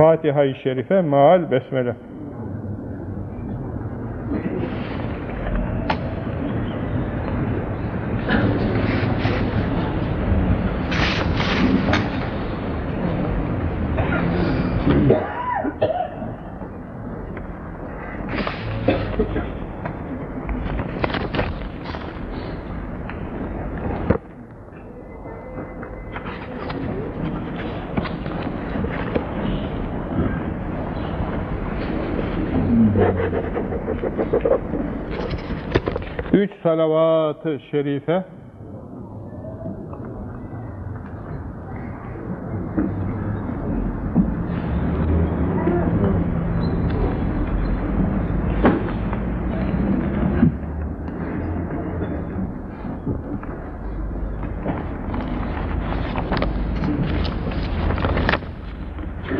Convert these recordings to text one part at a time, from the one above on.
Fatiha-i Şerife maal besmele. Üç salavat-ı şerife.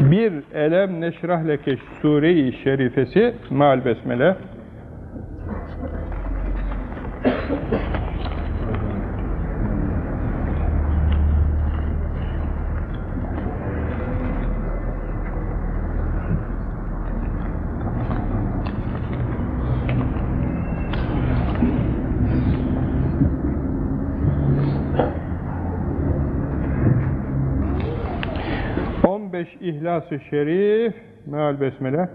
Bir elem neşrah leke sure-i şerifesi mal besmele. On beş İhlas-ı Şerif meal besmele.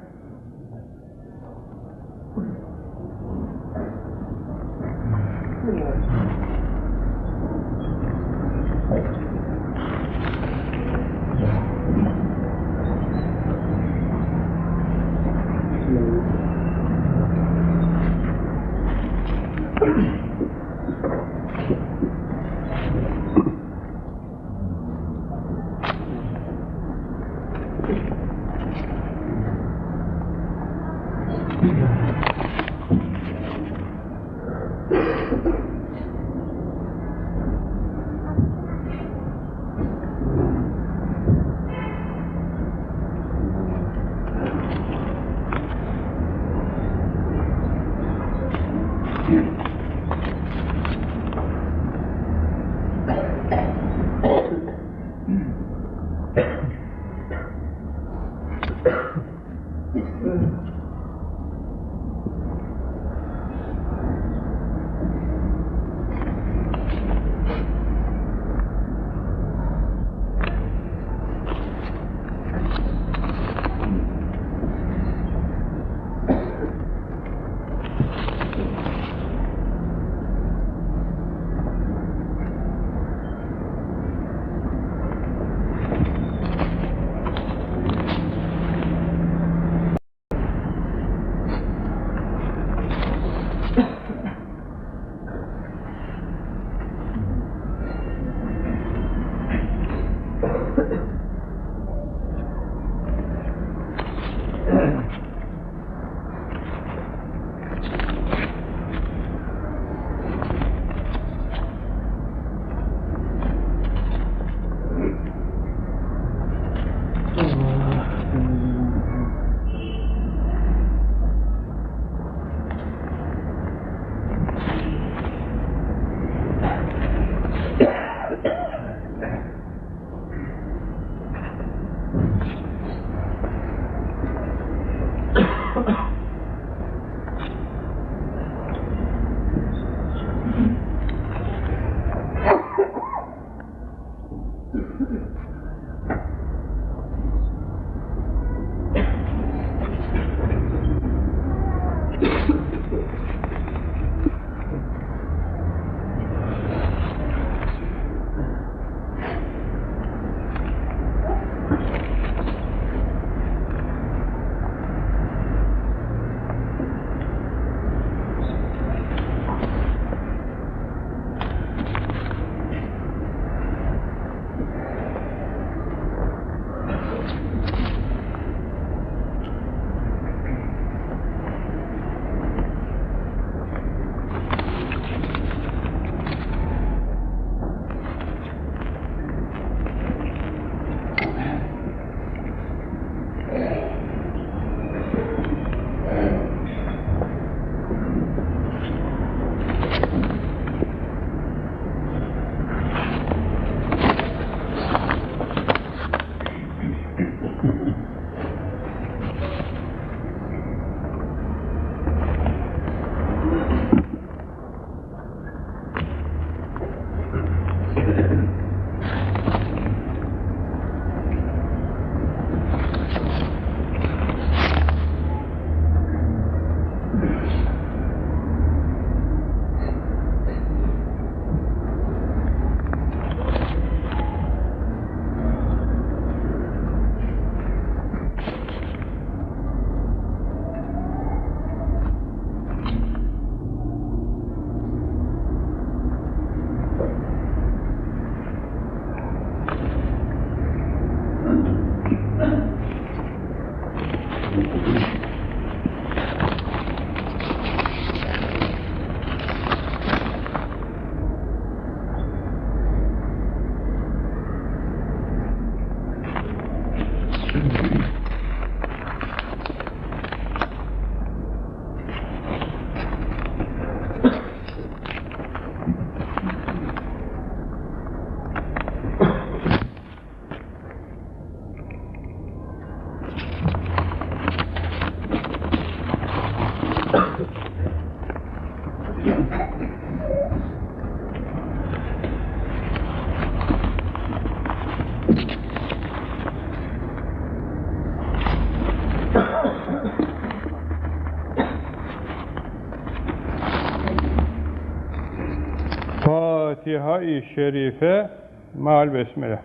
Fatiha-i Şerife Mal Besmele.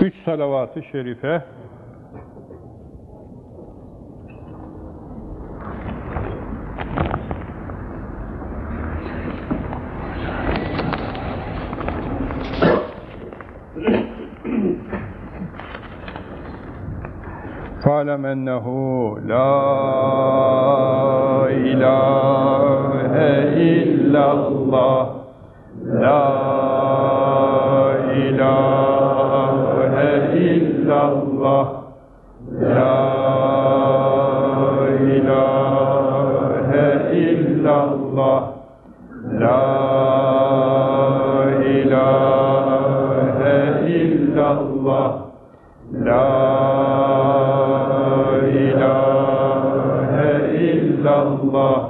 Üç salavat-ı şerife. فاعلم أنه لا إله إلا الله لا إله إلا الله لا إله إلا الله لا الله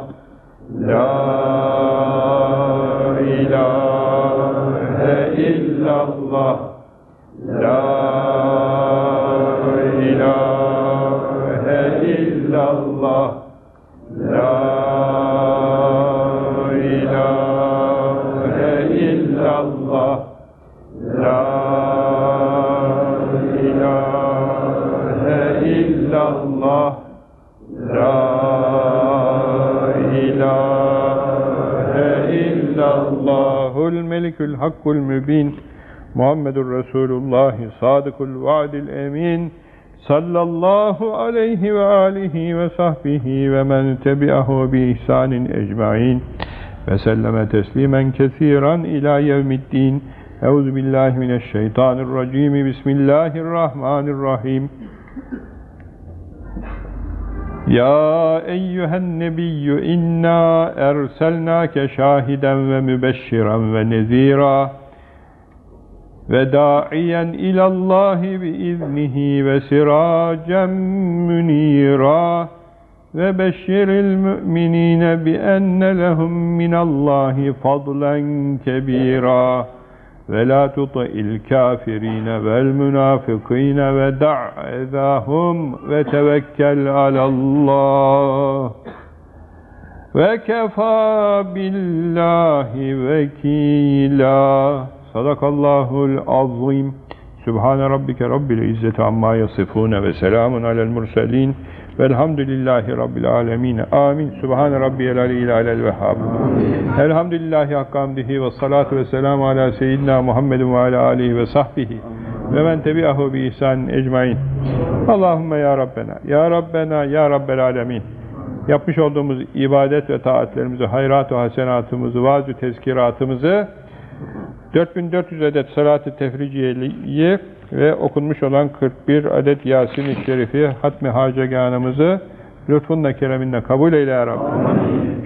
Allahul melikül hakkul mübin. Muhammedur Resulullah sadıkul vaadil emin. Sallallahu aleyhi ve alihi ve sahbihi ve men tebi'ahu bi ihsanin ecmain. Ve selleme teslimen kesiran ila yevmiddin. Euzu billahi mineşşeytanirracim. Bismillahirrahmanirrahim. Ya eyyühen nebiyyü inna erselnake şahiden ve mübeşşiren ve nezira ve da'iyen ilallahi biiznihi ve siracen münira ve beşşiril müminine bi enne lehum minallahi fadlen kebira.'' ve la tuti'il kafirine vel münafikine ve da'ezahum ve tevekkel alallah. Ve kefa billahi vekila. Sadakallahul azim. Sübhane Rabbike Rabbil İzzeti Amma Yasifune ve Selamun Alel Murselin. Velhamdülillahi Rabbil alemine. Amin. Sübhane Rabbiyel aleyhi alel vehhab. Elhamdülillahi hakka hamdihi ve salatu ve selamu ala seyyidina Muhammedin ve ala alihi ve sahbihi. Ve men tebi'ahu bi ihsan ecmain. Allahümme ya Rabbena, ya Rabbena, ya Rabbel alemin. Yapmış olduğumuz ibadet ve taatlerimizi, hayrat ve hasenatımızı, vaaz-ı tezkiratımızı 4400 adet salat-ı tefriciyeyi ve okunmuş olan 41 adet Yasin-i Şerifi, hatmi haceganımızı lütfunla kereminle kabul eyle ya Rabbi.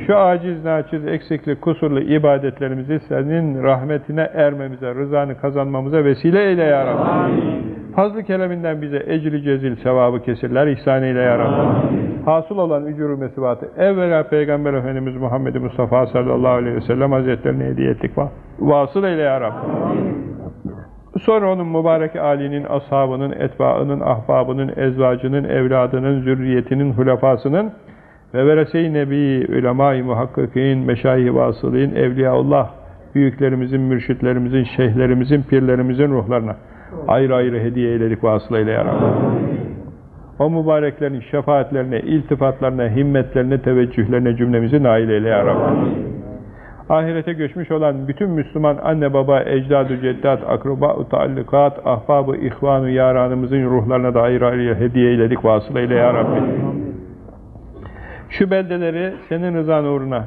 Şu aciz, naçiz, eksikli, kusurlu ibadetlerimizi senin rahmetine ermemize, rızanı kazanmamıza vesile eyle ya Rabbi. Fazlı kereminden bize ecri cezil sevabı kesirler, ihsan eyle ya Rabbi. Hasıl olan ücuru mesibatı evvela Peygamber Efendimiz Muhammed Mustafa sallallahu aleyhi ve sellem hazretlerine hediye ettik. Vasıl eyle ya Rabbi. Sonra onun mübarek âlinin, ashabının, etbaının, ahbabının, ezvacının, evladının, zürriyetinin, hulafasının ve verese-i nebi, ulema-i muhakkikin, meşayih-i vasılin, evliyaullah, büyüklerimizin, mürşitlerimizin, şeyhlerimizin, pirlerimizin ruhlarına ayrı ayrı hediye eyledik vasıl eyle ya Rabbi. O mübareklerin şefaatlerine, iltifatlarına, himmetlerine, teveccühlerine cümlemizi nail eyle ya Rabbi. Ahirete göçmüş olan bütün Müslüman anne baba, ecdad-ı ceddat, akraba-ı taallukat, ahbab-ı yaranımızın ruhlarına da ayrı hediye eyledik vasıl eyle ya Rabbi. Şu beldeleri senin rızan uğruna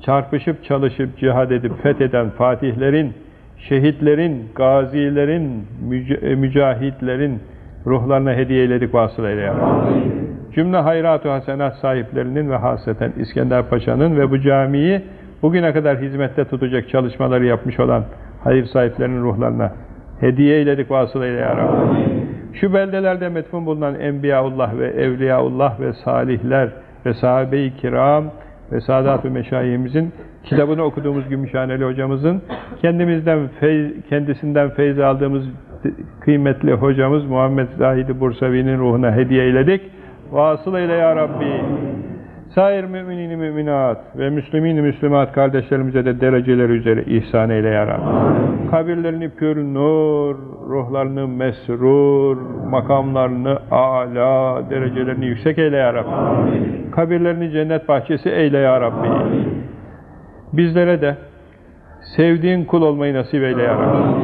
çarpışıp çalışıp cihad edip fetheden fatihlerin, şehitlerin, gazilerin, müc mücahitlerin ruhlarına hediye eyledik vasıl eyle ya Rabbi. Cümle hayrat-ı hasenat sahiplerinin ve hasreten İskender Paşa'nın ve bu camiyi bugüne kadar hizmette tutacak çalışmaları yapmış olan hayır sahiplerinin ruhlarına hediye eyledik vasıl eyle ya Rabbi. Şu beldelerde metfun bulunan Enbiyaullah ve Evliyaullah ve salihler ve sahabe-i kiram ve sadat-ı meşayihimizin kitabını okuduğumuz Gümüşhaneli hocamızın kendimizden feyz, kendisinden feyz aldığımız kıymetli hocamız Muhammed Zahidi Bursavi'nin ruhuna hediye eyledik. Vasıl eyle ya Rabbi. Sair müminin müminat ve müslümin müslümat kardeşlerimize de dereceleri üzere ihsan eyle ya Rabbi. Kabirlerini pür nur, ruhlarını mesrur, makamlarını âlâ, derecelerini yüksek eyle ya Rabbi. Kabirlerini cennet bahçesi eyle ya Rabbi. Bizlere de sevdiğin kul olmayı nasip eyle ya Rabbi.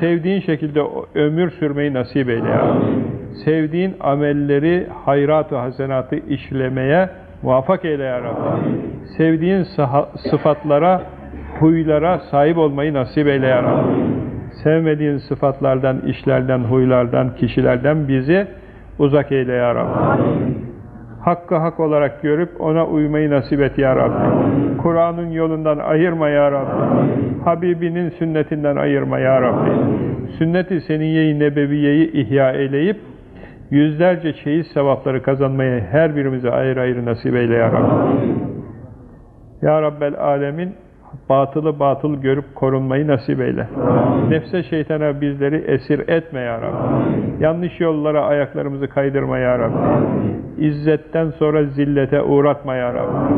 Sevdiğin şekilde ömür sürmeyi nasip eyle ya Rabbi. Sevdiğin amelleri, hayrat-ı hasenatı işlemeye muvaffak eyle ya Rabbi. Sevdiğin sıfatlara, huylara sahip olmayı nasip eyle ya Rabbi. Sevmediğin sıfatlardan, işlerden, huylardan, kişilerden bizi uzak eyle ya Rabbi. Hakkı hak olarak görüp ona uymayı nasip et ya Rabbi. Kur'an'ın yolundan ayırma ya Rabbi. Habibinin sünnetinden ayırma ya Rabbi. Sünnet-i seniyye-i nebeviyeyi ihya eyleyip yüzlerce şehit sevapları kazanmayı her birimize ayrı ayrı nasip eyle ya Rabbi. Ya Rabbel Alemin batılı batıl görüp korunmayı nasip eyle. Nefse şeytana bizleri esir etme ya Rabbi. Yanlış yollara ayaklarımızı kaydırma ya Rabbi. İzzetten sonra zillete uğratma ya Rabbi.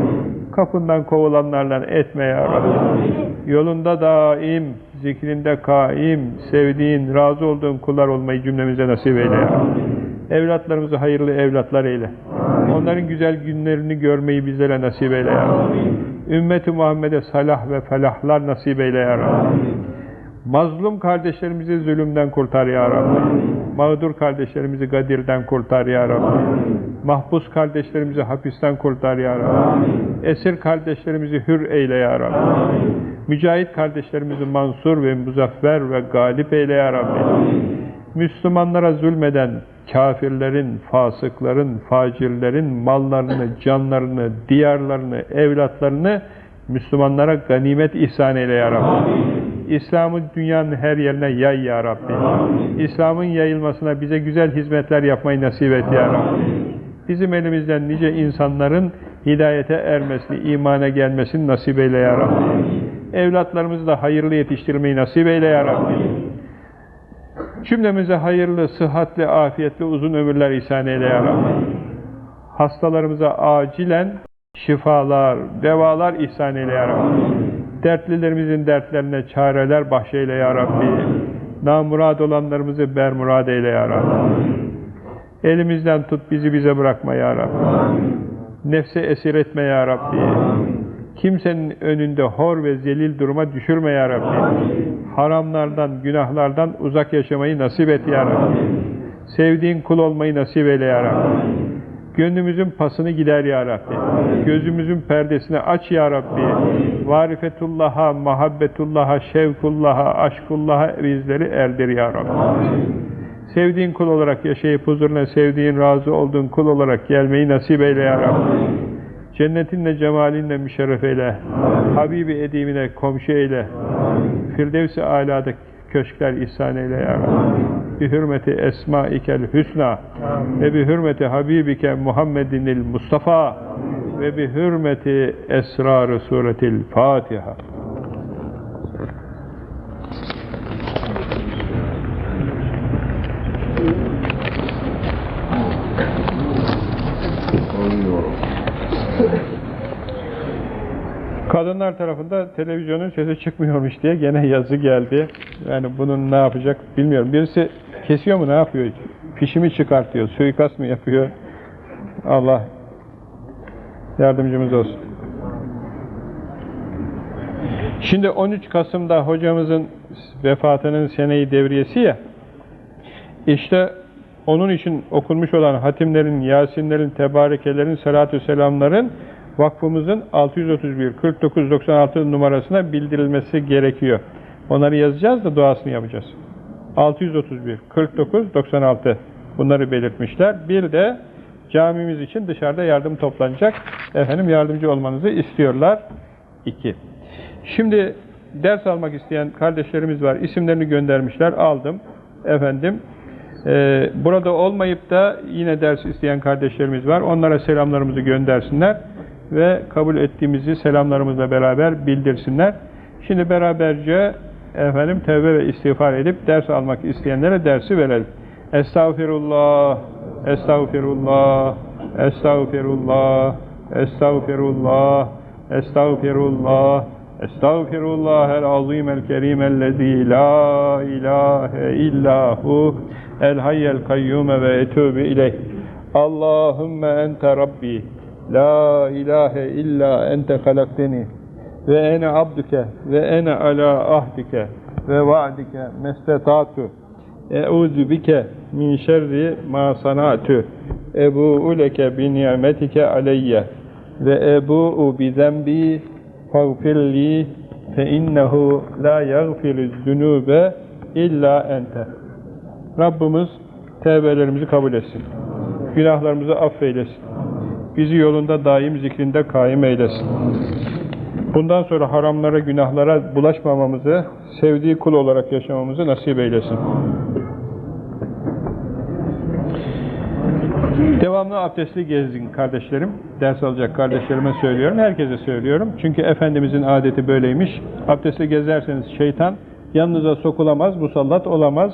Kapından kovulanlarla etme ya Rabbi. Yolunda daim, zikrinde kaim, sevdiğin, razı olduğun kullar olmayı cümlemize nasip eyle ya Rabbi. Evlatlarımızı hayırlı evlatlar eyle. Onların güzel günlerini görmeyi bizlere nasip eyle ya Rabbi. Ümmeti Muhammed'e salah ve felahlar nasip eyle ya Rabbi. Mazlum kardeşlerimizi zulümden kurtar ya Rabbi. Mağdur kardeşlerimizi gadirden kurtar ya Rabbi. Mahpus kardeşlerimizi hapisten kurtar ya Rabbi. Esir kardeşlerimizi hür eyle ya Rabbi. Mücahit kardeşlerimizi mansur ve muzaffer ve galip eyle ya Rabbi. Müslümanlara zulmeden kafirlerin, fasıkların, facirlerin mallarını, canlarını, diyarlarını, evlatlarını Müslümanlara ganimet ihsan eyle ya Rabbi. İslam'ı dünyanın her yerine yay ya Rabbi. İslam'ın yayılmasına bize güzel hizmetler yapmayı nasip et ya Rabbi. Bizim elimizden nice insanların hidayete ermesini, imana gelmesini nasip eyle ya Rabbi. Evlatlarımızı da hayırlı yetiştirmeyi nasip eyle ya Rabbi. Cümlemize hayırlı, sıhhatli, afiyetli, uzun ömürler ihsan eyle ya Rabbi. Hastalarımıza acilen şifalar, devalar ihsan eyle ya Rabbi. Dertlilerimizin dertlerine çareler bahşeyle ya Rabbi. Namurad olanlarımızı bermurad eyle ya Rabbi. Elimizden tut bizi bize bırakma ya Rabbi. Nefse esir etme ya Rabbi. Kimsenin önünde hor ve zelil duruma düşürme ya Rabbi. Haramlardan, günahlardan uzak yaşamayı nasip et ya Rabbi. Sevdiğin kul olmayı nasip eyle ya Rabbi. Gönlümüzün pasını gider ya Rabbi. Gözümüzün perdesini aç ya Rabbi. Varifetullah'a, muhabbetullah'a, şevkullah'a, aşkullah'a bizleri erdir ya Rabbi. Sevdiğin kul olarak yaşayıp huzuruna sevdiğin, razı olduğun kul olarak gelmeyi nasip eyle ya Rabbi. Cennetinle, cemalinle müşerref eyle. Habibi edimine komşu eyle. Firdevs-i alada köşkler ihsan eyle ya Rabbi. Bi hürmeti esmaikel hüsna ve bi hürmeti habibike Muhammedinil Mustafa ve bi hürmeti esrar suretil Fatiha. Kadınlar tarafında televizyonun sesi çıkmıyormuş diye gene yazı geldi. Yani bunun ne yapacak bilmiyorum. Birisi kesiyor mu ne yapıyor? Fişimi çıkartıyor, suikast mı yapıyor? Allah yardımcımız olsun. Şimdi 13 Kasım'da hocamızın vefatının seneyi devriyesi ya. İşte onun için okunmuş olan hatimlerin, yasinlerin, tebarekelerin, salatü selamların vakfımızın 631 49 96 numarasına bildirilmesi gerekiyor. Onları yazacağız da duasını yapacağız. 631 49 96 bunları belirtmişler. Bir de camimiz için dışarıda yardım toplanacak. Efendim yardımcı olmanızı istiyorlar. 2. Şimdi ders almak isteyen kardeşlerimiz var. İsimlerini göndermişler. Aldım. Efendim e, burada olmayıp da yine ders isteyen kardeşlerimiz var. Onlara selamlarımızı göndersinler ve kabul ettiğimizi selamlarımızla beraber bildirsinler. Şimdi beraberce efendim tevbe ve istiğfar edip ders almak isteyenlere dersi verelim. Estağfirullah, estağfirullah, estağfirullah, estağfirullah, estağfirullah, estağfirullah el azim el kerim ellezî la ilahe illahu el hayyel kayyume ve etûbü ileyh. Allahümme ente Rabbi, la ilahe illa ente halakteni ve ene abduke ve ene ala ahdike ve va'dike mestetatu Eûzü bike min şerri ma sanatü ebu'u leke bi ni'metike aleyye ve ebu'u bi zembi fagfirli fe innehu la yagfirü zünube illa ente Rabbimiz tevbelerimizi kabul etsin. Günahlarımızı affeylesin. Bizi yolunda daim zikrinde kaim eylesin. Bundan sonra haramlara, günahlara bulaşmamamızı, sevdiği kul olarak yaşamamızı nasip eylesin. Devamlı abdestli gezin kardeşlerim. Ders alacak kardeşlerime söylüyorum. Herkese söylüyorum. Çünkü Efendimizin adeti böyleymiş. Abdestli gezerseniz şeytan yanınıza sokulamaz, musallat olamaz.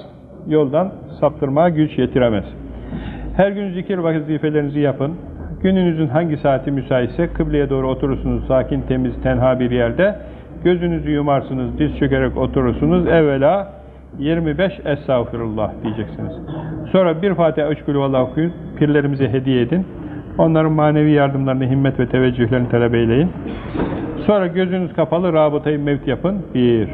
Yoldan saptırmaya güç yetiremez. Her gün zikir vazifelerinizi yapın. Gününüzün hangi saati müsaitse kıbleye doğru oturursunuz sakin, temiz, tenha bir yerde. Gözünüzü yumarsınız, diz çökerek oturursunuz. Evvela 25 Estağfirullah diyeceksiniz. Sonra bir Fatiha, üç Kulüvallah okuyun. Pirlerimize hediye edin. Onların manevi yardımlarını, himmet ve teveccühlerini talep eyleyin. Sonra gözünüz kapalı rabıtayı mevt yapın. Bir.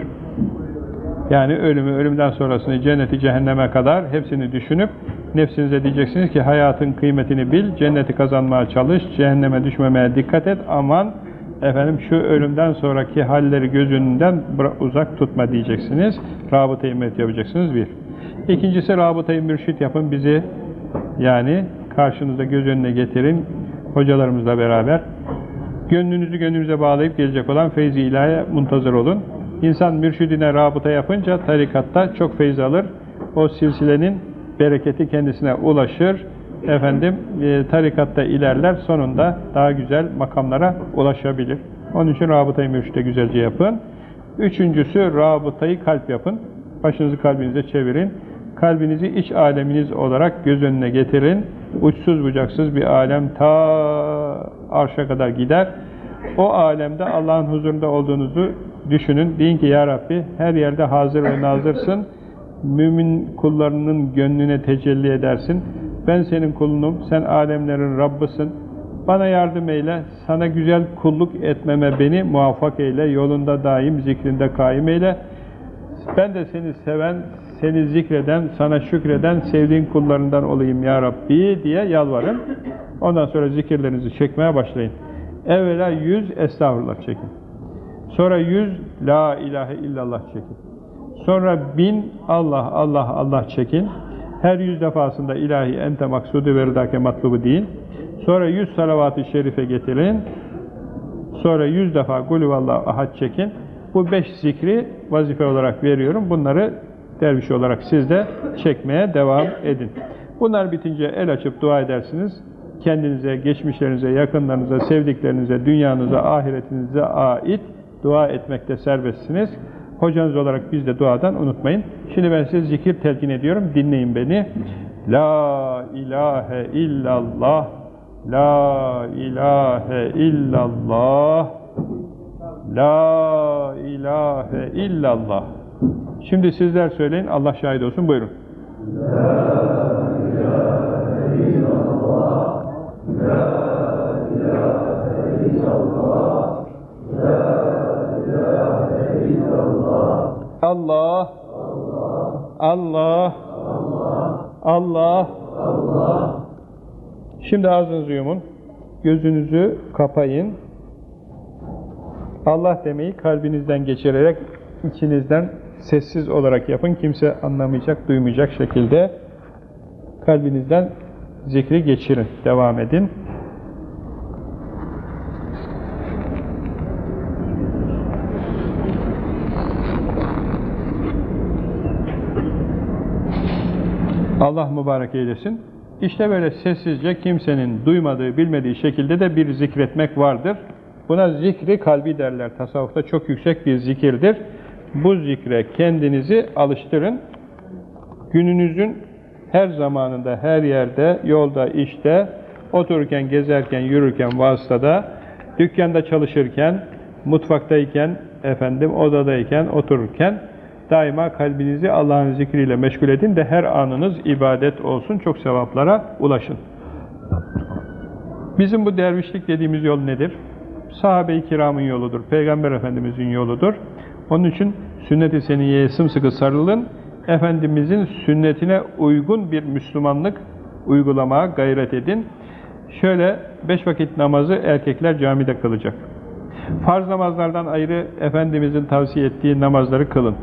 Yani ölümü, ölümden sonrasını, cenneti, cehenneme kadar hepsini düşünüp nefsinize diyeceksiniz ki hayatın kıymetini bil, cenneti kazanmaya çalış, cehenneme düşmemeye dikkat et, aman efendim şu ölümden sonraki halleri göz uzak tutma diyeceksiniz. Rabıta-i yapacaksınız bir. İkincisi rabıta-i mürşit yapın bizi yani karşınızda göz önüne getirin hocalarımızla beraber. Gönlünüzü gönlümüze bağlayıp gelecek olan feyzi ilahiye muntazır olun. İnsan mürşidine rabıta yapınca tarikatta çok feyz alır. O silsilenin bereketi kendisine ulaşır. Efendim e, tarikatta ilerler. Sonunda daha güzel makamlara ulaşabilir. Onun için rabıtayı mürşide güzelce yapın. Üçüncüsü rabıtayı kalp yapın. Başınızı kalbinize çevirin. Kalbinizi iç aleminiz olarak göz önüne getirin. Uçsuz bucaksız bir alem ta arşa kadar gider. O alemde Allah'ın huzurunda olduğunuzu düşünün. Deyin ki Ya Rabbi her yerde hazır ve nazırsın. Mümin kullarının gönlüne tecelli edersin. Ben senin kulunum, sen alemlerin Rabbısın. Bana yardım eyle, sana güzel kulluk etmeme beni muvaffak eyle, yolunda daim zikrinde kaim eyle. Ben de seni seven, seni zikreden, sana şükreden, sevdiğin kullarından olayım ya Rabbi diye yalvarın. Ondan sonra zikirlerinizi çekmeye başlayın. Evvela yüz estağfurullah çekin. Sonra yüz la ilahe illallah çekin. Sonra bin Allah Allah Allah çekin. Her yüz defasında ilahi ente maksudu ve rıdake matlubu deyin. Sonra yüz salavat-ı şerife getirin. Sonra yüz defa gulüvallahu ahad çekin. Bu beş zikri vazife olarak veriyorum. Bunları derviş olarak siz de çekmeye devam edin. Bunlar bitince el açıp dua edersiniz. Kendinize, geçmişlerinize, yakınlarınıza, sevdiklerinize, dünyanıza, ahiretinize ait dua etmekte serbestsiniz. Hocanız olarak biz de duadan unutmayın. Şimdi ben size zikir telkin ediyorum. Dinleyin beni. La ilahe illallah La ilahe illallah La ilahe illallah Şimdi sizler söyleyin. Allah şahit olsun. Buyurun. La ilahe illallah La ilahe illallah La Allah Allah Allah Şimdi ağzınızı yumun. Gözünüzü kapayın. Allah demeyi kalbinizden geçirerek içinizden sessiz olarak yapın. Kimse anlamayacak, duymayacak şekilde kalbinizden zikri geçirin. Devam edin. Allah mübarek eylesin. İşte böyle sessizce kimsenin duymadığı, bilmediği şekilde de bir zikretmek vardır. Buna zikri kalbi derler. Tasavvufta çok yüksek bir zikirdir. bu zikre kendinizi alıştırın. Gününüzün her zamanında, her yerde, yolda, işte, otururken, gezerken, yürürken, vasıtada, dükkanda çalışırken, mutfaktayken, efendim odadayken, otururken daima kalbinizi Allah'ın zikriyle meşgul edin de her anınız ibadet olsun, çok sevaplara ulaşın. Bizim bu dervişlik dediğimiz yol nedir? Sahabe-i kiramın yoludur, Peygamber Efendimizin yoludur. Onun için sünnet-i seniyeye sımsıkı sarılın, Efendimizin sünnetine uygun bir Müslümanlık uygulamaya gayret edin. Şöyle beş vakit namazı erkekler camide kılacak. Farz namazlardan ayrı Efendimizin tavsiye ettiği namazları kılın.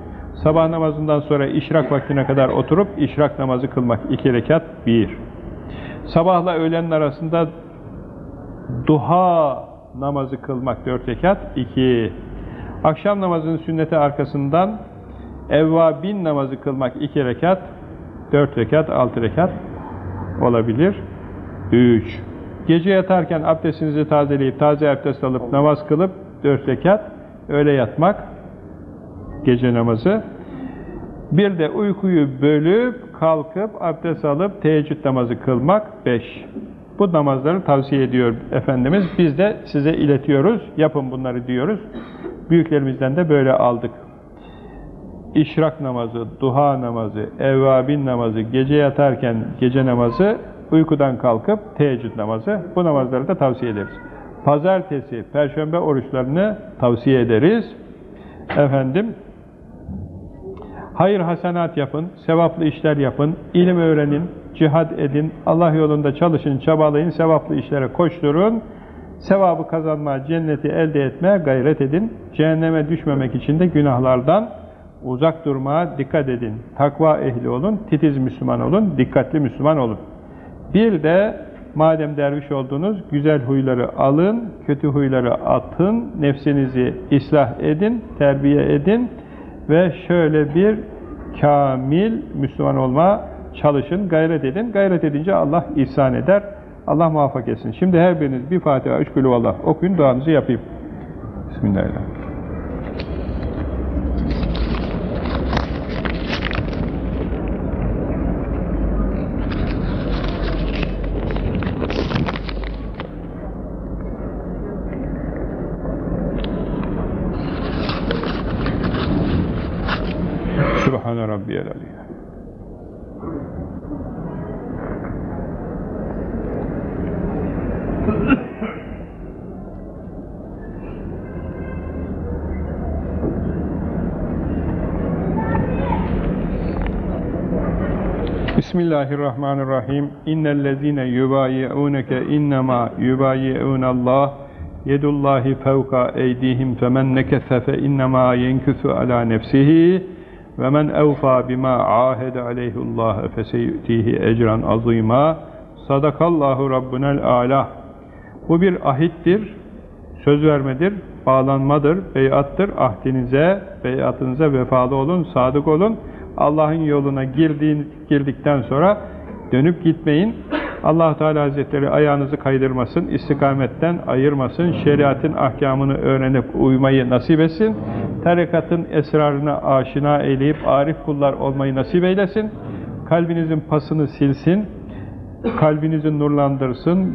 Sabah namazından sonra işrak vaktine kadar oturup işrak namazı kılmak iki rekat bir. Sabahla öğlenin arasında duha namazı kılmak dört rekat iki. Akşam namazının sünneti arkasından evvabin namazı kılmak iki rekat, dört rekat, altı rekat olabilir. Üç. Gece yatarken abdestinizi tazeleyip, taze abdest alıp, namaz kılıp, dört rekat, öyle yatmak, gece namazı. Bir de uykuyu bölüp, kalkıp, abdest alıp, teheccüd namazı kılmak, beş. Bu namazları tavsiye ediyor Efendimiz. Biz de size iletiyoruz, yapın bunları diyoruz. Büyüklerimizden de böyle aldık. İşrak namazı, duha namazı, evvabin namazı, gece yatarken gece namazı, uykudan kalkıp teheccüd namazı, bu namazları da tavsiye ederiz. Pazartesi, perşembe oruçlarını tavsiye ederiz. Efendim, hayır hasenat yapın, sevaplı işler yapın, ilim öğrenin, cihad edin, Allah yolunda çalışın, çabalayın, sevaplı işlere koşturun, sevabı kazanmaya, cenneti elde etmeye gayret edin, cehenneme düşmemek için de günahlardan uzak durmaya dikkat edin. Takva ehli olun, titiz Müslüman olun, dikkatli Müslüman olun. Bir de madem derviş oldunuz, güzel huyları alın, kötü huyları atın, nefsinizi ıslah edin, terbiye edin ve şöyle bir kamil Müslüman olma çalışın, gayret edin. Gayret edince Allah ihsan eder. Allah muvaffak etsin. Şimdi her biriniz bir Fatiha, üç gülü Allah okuyun, duanızı yapayım. Bismillahirrahmanirrahim. Sübhane Rabbiyel Aleyh. Bismillahirrahmanirrahim. İnnellezîne yubâyi'ûneke innemâ yubâyi'ûnallâh yedullâhi fevka eydihim femen nekese fe innemâ yenküsü alâ nefsihi ve men evfâ bimâ âhede aleyhullâh feseyü'tihi ecran azîmâ sadakallahu rabbunel âlâ bu bir ahittir, söz vermedir, bağlanmadır, beyattır. Ahdinize, beyatınıza vefalı olun, sadık olun. Allah'ın yoluna girdiğin, girdikten sonra dönüp gitmeyin. Allah Teala Hazretleri ayağınızı kaydırmasın, istikametten ayırmasın, şeriatın ahkamını öğrenip uymayı nasip etsin. Tarikatın esrarına aşina eyleyip arif kullar olmayı nasip eylesin. Kalbinizin pasını silsin, kalbinizi nurlandırsın,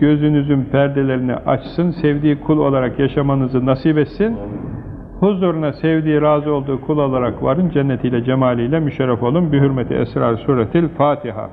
gözünüzün perdelerini açsın, sevdiği kul olarak yaşamanızı nasip etsin. Huzuruna sevdiği, razı olduğu kul olarak varın, cennetiyle, cemaliyle müşerref olun. Bir hürmeti esrar suretil Fatiha.